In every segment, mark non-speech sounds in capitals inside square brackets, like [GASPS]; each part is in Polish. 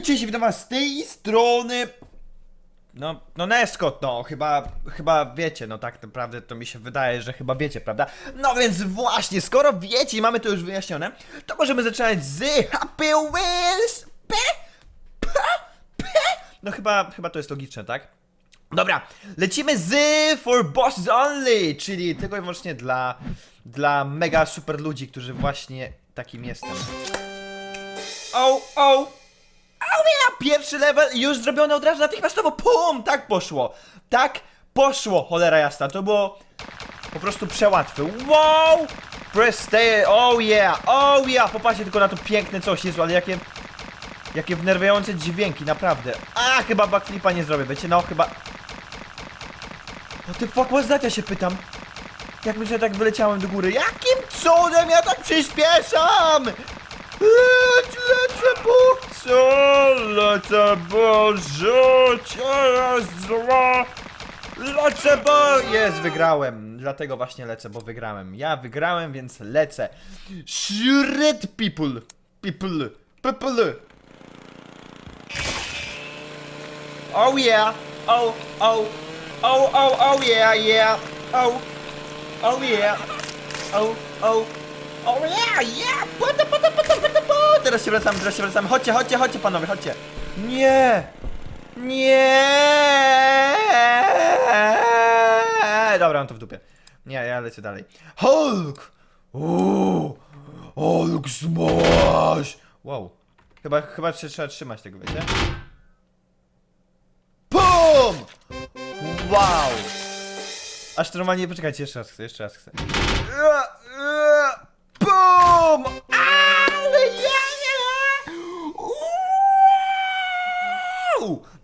Hej, cześć, witam was z tej strony. No, no Neskot, no, chyba, chyba wiecie, no tak naprawdę to mi się wydaje, że chyba wiecie, prawda? No więc właśnie, skoro wiecie i mamy to już wyjaśnione, to możemy zaczynać z Happy Wheels P, P, P. No chyba, chyba to jest logiczne, tak? Dobra, lecimy z For Bosses Only, czyli tylko i wyłącznie dla, dla mega super ludzi, którzy właśnie takim jestem. O, o, o ja! Pierwszy level już zrobiony od razu natychmiastowo, pum! Tak poszło, tak poszło, cholera jasna, to było po prostu przełatwe. Wow! Press stay, oh yeah, oh yeah! Popatrzcie tylko na to piękne coś, Jezu, ale jakie... Jakie wnerwiające dźwięki, naprawdę. A, chyba backflipa nie zrobię, wiecie, no chyba... O ty fuck was that, ja się pytam. Jakbym sobie tak wyleciałem do góry. Jakim cudem ja tak przyspieszam? Lecę, bo życie jest zła. Lecę, bo... Jest, wygrałem. Dlatego właśnie lecę, bo wygrałem. Ja wygrałem, więc lecę. Shred people. People. People. Oh yeah. Oh, oh. Oh, oh, oh yeah, yeah. Oh. Oh yeah. Oh, oh. Oh yeah, yeah. Puta, puta, puta, puta. Teraz się wracamy, teraz się wracamy. Chodźcie, chodźcie, chodźcie panowie, chodźcie. Nie. Nie. Dobra, mam to w dupie. Nie, ja lecę dalej. Hulk! Uuu, Hulk smash! Wow. Chyba, chyba się trzeba trzymać tego, wiecie? PUM! Wow! Aż normalnie, poczekajcie, jeszcze raz chcę, jeszcze raz chcę.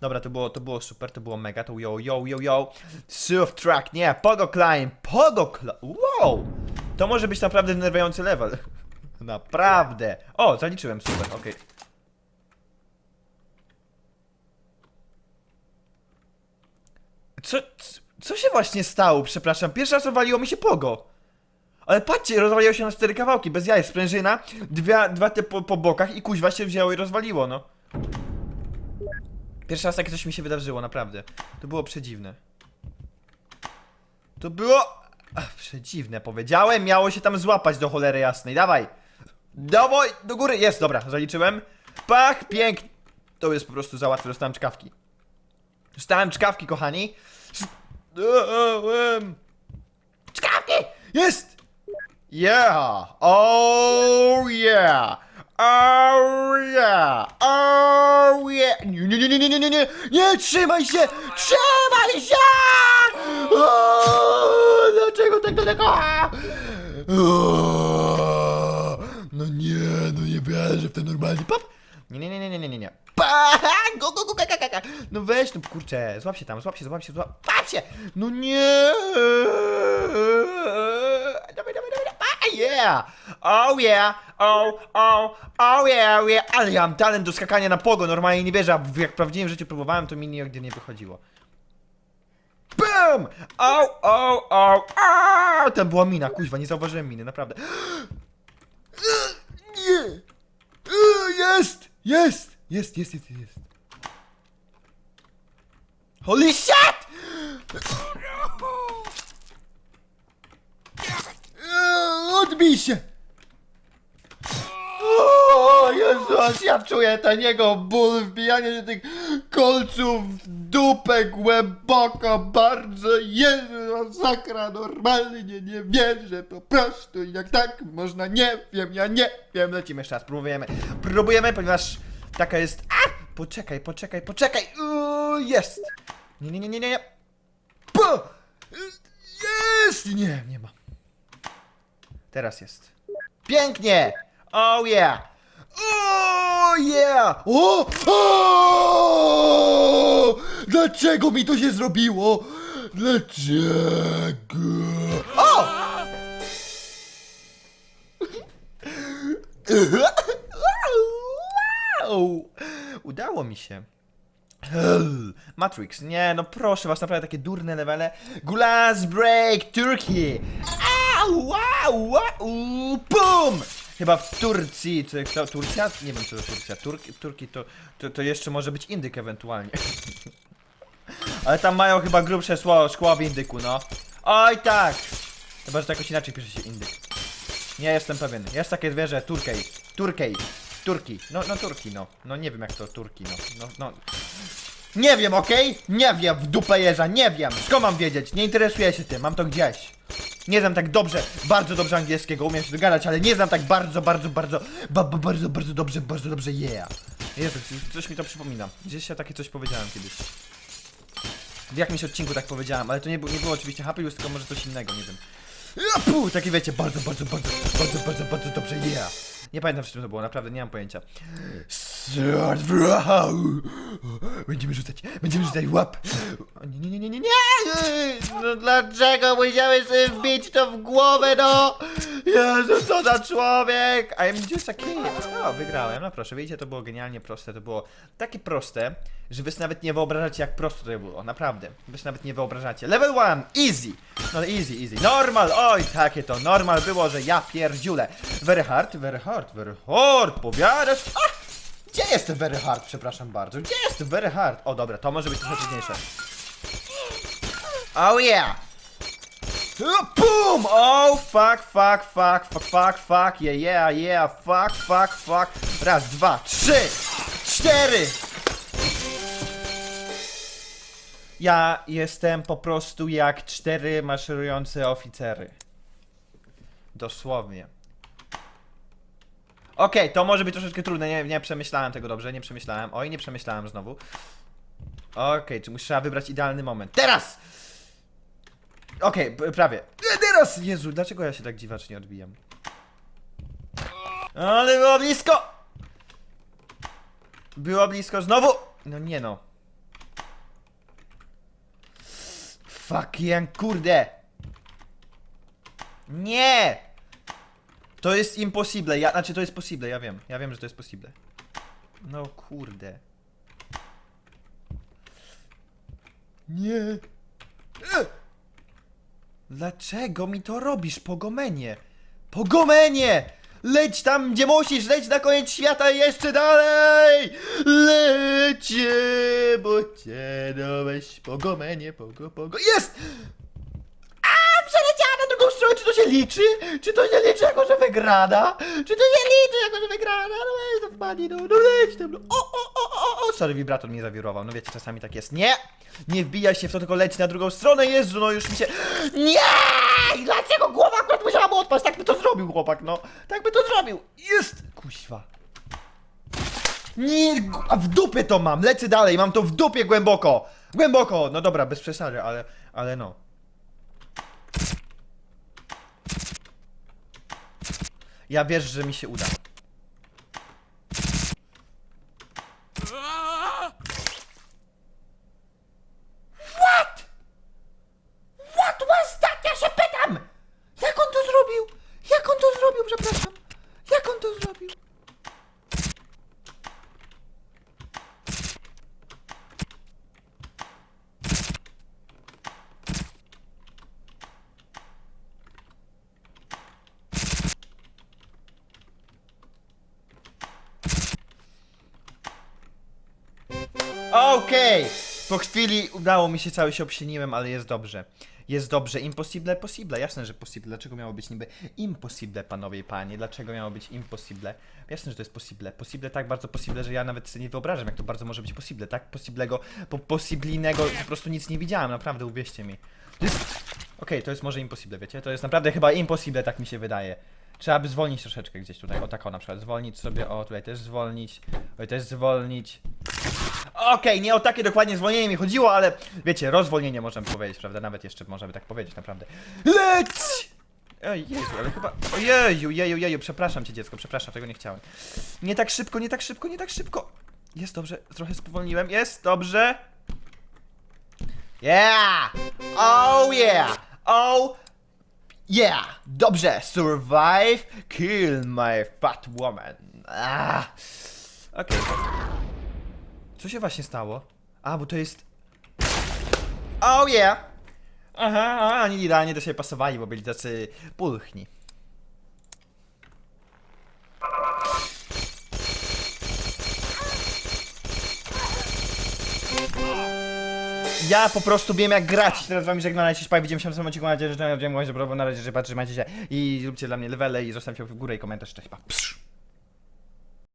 Dobra, to było, to było super, to było mega, to yo, yo, yo, yo. Surf track, nie, pogo climb, pogo climb, wow! To może być naprawdę denerwujący level. [LAUGHS] Naprawdę. O, zaliczyłem, super, okej. Co, co, co się właśnie stało? Przepraszam, pierwszy raz rozwaliło mi się pogo. Ale patrzcie, rozwaliło się na cztery kawałki, bez jaj, sprężyna, dwie, dwa te po, po bokach i kuźwa się wzięło i rozwaliło, no. Pierwszy raz takie coś mi się wydarzyło, naprawdę. To było przedziwne. To było... Ach, przedziwne, powiedziałem, miało się tam złapać do cholery jasnej, dawaj. Dawaj, do góry, jest, dobra, zaliczyłem. Pach, pięknie. To jest po prostu za łatwe, dostałem czkawki. Dostałem czkawki, kochani. Dostałem czkawki! Jest! Yeah! Oh yeah! Oh yeah! Oh yeah! Nie, nie, nie, nie, nie, nie, nie, nie! Trzymaj się! Trzymaj się! O, dlaczego tak daleko? O, no nie, no nie wierzę w ten normalny pop. Nie, nie, nie, nie, nie, nie, nie, nie. Pa! Go, go, go, ga, ga. No weź, no kurczę, złap się tam, złap się, złap się, złap się! No nie! Dawaj, dawaj, dawaj, dawaj, ah, yeah! Oh yeah! Oh, oh, oh yeah, oh yeah! Ale ja mam talent do skakania na pogo, normalnie nie wierzę, a jak w prawdziwym życiu próbowałem, to mi nigdy nie wychodziło. BUM! O, o, o, o! Tam była mina, kuźwa, nie zauważyłem miny, naprawdę. [GASPS] Nie! Jest! Jest! Jest, jest, jest, jest. Holy shit! Odbij się! O Jezus, ja czuję ten jego ból, wbijanie się tych kolców w dupę głęboko, bardzo, Jezu, masakra, normalnie nie wierzę, po prostu, jak tak można, nie wiem, ja nie wiem, lecimy jeszcze raz, próbujemy, próbujemy, ponieważ taka jest, a, poczekaj, poczekaj, poczekaj, Uuu, jest, nie, nie, nie, nie, nie, nie, Pu! jest, nie, nie ma, teraz jest, pięknie, oh yeah, Oh yeah! O! o! Dlaczego mi to się zrobiło? Dlaczego? O! Wow! [LAUGHS] Udało mi się. Matrix, nie, no proszę was, naprawdę takie durne levele. Glass Break Turkey! Wow, wow, bum! chyba w Turcji, czy to Turcja? Nie wiem, czy to Turcja. Turki, Turki to, to, to jeszcze może być Indyk ewentualnie. [LAUGHS] Ale tam mają chyba grubsze szkło, szkło w Indyku, no. Oj tak! Chyba, że to jakoś inaczej pisze się Indyk. Nie jestem pewien. Jest takie zwierzę, Turkej. Turkej. Turki. No, no Turki, no. No nie wiem jak to Turki, no. No, no. Nie wiem, okej? Nie wiem, w dupę jeża, nie wiem. Skąd mam wiedzieć? Nie interesuję się tym, mam to gdzieś. Nie znam tak dobrze, bardzo dobrze angielskiego, umiem się dogadać, ale nie znam tak bardzo, bardzo, bardzo, ba, ba, bardzo, bardzo dobrze, bardzo dobrze, yeah. Jezu, coś mi to przypomina. Gdzieś ja takie coś powiedziałem kiedyś. W jakimś odcinku tak powiedziałem, ale to nie, było- nie było oczywiście Happy Wheels, tylko może coś innego, nie wiem. Ja, takie wiecie, bardzo, bardzo, bardzo, bardzo, bardzo, bardzo dobrze, yeah. Nie pamiętam w czym to było, naprawdę nie mam pojęcia. Będziemy rzucać, będziemy rzucać łap! O, Nie, nie, nie, nie, nie, nie! No dlaczego musiałeś sobie wbić to w głowę, no? Jezu, co za człowiek! I'm just a kid. No, wygrałem, no proszę, widzicie, to było genialnie proste, to było takie proste, że wy sobie nawet nie wyobrażacie, jak prosto to było, naprawdę. Wy sobie nawet nie wyobrażacie. Level 1, easy! No easy, easy. Normal, oj, takie to normal było, że ja pierdziule. Very hard, very hard, very hard, powiadasz? A! Gdzie jest very hard, przepraszam bardzo? Gdzie jest very hard? O dobra, to może być trochę trudniejsze. Oh yeah! Boom! Oh fuck, fuck, fuck, fuck, fuck, fuck, yeah, yeah, yeah, fuck, fuck, fuck. Raz, dwa, trzy, cztery! Ja jestem po prostu jak cztery maszerujące oficery. Dosłownie. Okej, to może być troszeczkę trudne, nie, nie przemyślałem tego dobrze, nie przemyślałem. Oj, nie przemyślałem znowu. Okej, czy muszę wybrać idealny moment? Teraz! Okej, prawie. Teraz! Jezu, dlaczego ja się tak dziwacznie odbijam? Ale było blisko! Było blisko znowu! No nie no. Fuck, Jan, kurde! Nie! To jest impossible, ja, znaczy to jest possible, ja wiem. Ja wiem, że to jest possible. No kurde. Nie. E! Dlaczego mi to robisz, Pogomenie? Pogomenie! Leć tam, gdzie musisz, leć na koniec świata i jeszcze dalej! Lecie, bo cię doweź, Pogomenie, pogo, pogo. Jest! A, przeleciała na drugą stronę, czy to się liczy? Czy to się liczy jako, że wygrana? Czy to się liczy jako, że wygrana? No weź to wpadnij, no, no leć tam, no. O, o, o, o, o, sorry, wibrator mnie zawirował, no wiecie, czasami tak jest. Nie! Nie wbijaj się w to, tylko leć na drugą stronę, Jezu, no już mi się... Nie! Dlaczego głowa akurat musiała mu odpaść? Tak by to zrobił, chłopak, no. Tak by to zrobił. Jest! Kuźwa. Nie, a w dupie to mam, lecę dalej, mam to w dupie głęboko. Głęboko, no dobra, bez przesady, ale, ale no. Ja wierzę, że mi się uda. What? What was that? Ja się pytam! Jak on to zrobił? Jak on to zrobił, przepraszam? Jak on to zrobił? Okej! Po chwili udało mi się, cały się obsieniłem, ale jest dobrze. Jest dobrze. Impossible, possible. Jasne, że possible. Dlaczego miało być niby impossible, panowie i panie? Dlaczego miało być impossible? Jasne, że to jest possible. Possible tak bardzo possible, że ja nawet sobie nie wyobrażam, jak to bardzo może być possible. Tak possiblego, po possiblijnego po prostu nic nie widziałem, naprawdę, uwierzcie mi. To jest... Okej, to jest może impossible, wiecie? To jest naprawdę chyba impossible, tak mi się wydaje. Trzeba by zwolnić troszeczkę gdzieś tutaj. O tak o na przykład. Zwolnić sobie, o tutaj też zwolnić. Tutaj też zwolnić. Okej, nie o takie dokładnie zwolnienie mi chodziło, ale wiecie, rozwolnienie możemy powiedzieć, prawda? Nawet jeszcze możemy tak powiedzieć, naprawdę. Leć! Ej, Jezu, ale chyba... Ojeju, jeju, jeju, przepraszam cię dziecko, przepraszam, tego nie chciałem. Nie tak szybko, nie tak szybko, nie tak szybko. Jest dobrze, trochę spowolniłem, jest dobrze. Yeah! Oh yeah! Oh yeah! Dobrze, survive, kill my fat woman. Ah. Okej. Co się właśnie stało? A, bo to jest... Oh yeah! Aha, oni idealnie do siebie pasowali, bo byli tacy pulchni. Ja po prostu wiem jak grać. Teraz z wami żegnam, na się szpaj. Widzimy się w następnym odcinku. Mam nadzieję, że to będzie dobrze. Na razie, że patrzycie, macie się i zróbcie dla mnie levele i zostawcie w górę i komentarz. Cześć, pa. Psz.